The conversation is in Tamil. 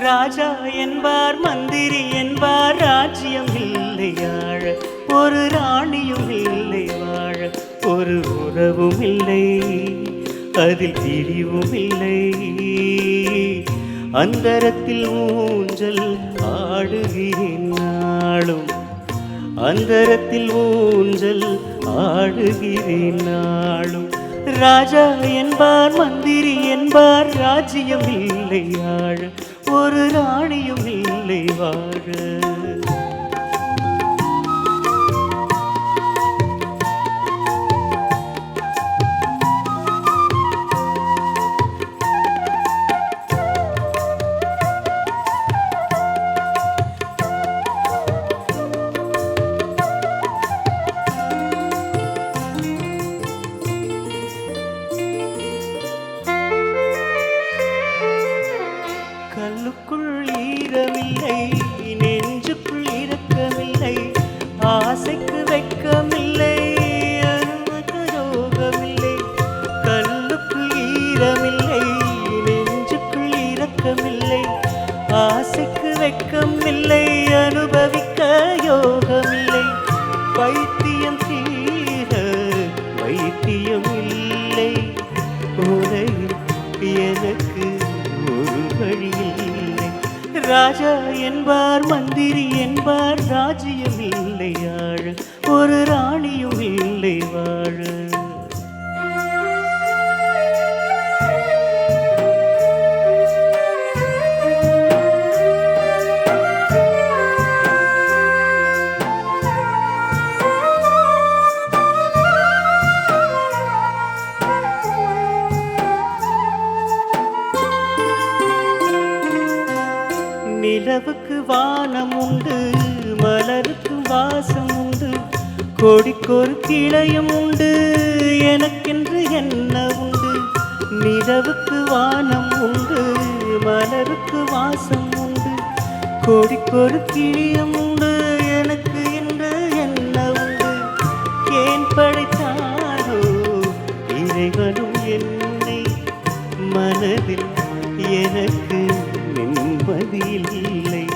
ராஜா என்பார் மந்திரி என்பார் ராஜ்யம் இல்லை ஆழ. ஒரு ராணியும் இல்லை வாழ. ஒரு உறவும் இல்லை அதில் பிரிவும் இல்லை. அந்தரத்தில் ஊஞ்சல் ஆடுகிறேன் நாளும். அந்தரத்தில் ஊஞ்சல் ஆடுகிறேன் நாளும். ராஜா என்பார் மந்திரி என்பார் ராஜ்யம் இல்லை ஆழ. ஒரு ராணியும் இல்லை வாழ. இரக்கமில்லை ஆசைக்கு வெட்கமில்லை அனுபவிக்க யோகமில்லை. பைத்தியம் தீர வைத்தியம் இல்லை. உலகில் எனக்கு ஒரு வழி இல்லை. ராஜா என்பார் மந்திரி என்பார் ராஜ்யம் இல்லை ஆழ ஒரு ராணியும் இல்லை வாழ. நிலவுக்கு வானம் உண்டு மலருக்கு வாசம் உண்டு கொடிக்கொரு கிளையும் உண்டு எனக்கென்று என்ன உண்டு? நிலவுக்கு வானம் உண்டு மலருக்கு வாசம் உண்டு கொடிக்கொரு கிளியும் உண்டு எனக்கு என்று என்ன உண்டு? ஏன் படைத்தாரோ இறைவனும் என்னை மனதில் எனக்கு நிம்மதி இல்லை.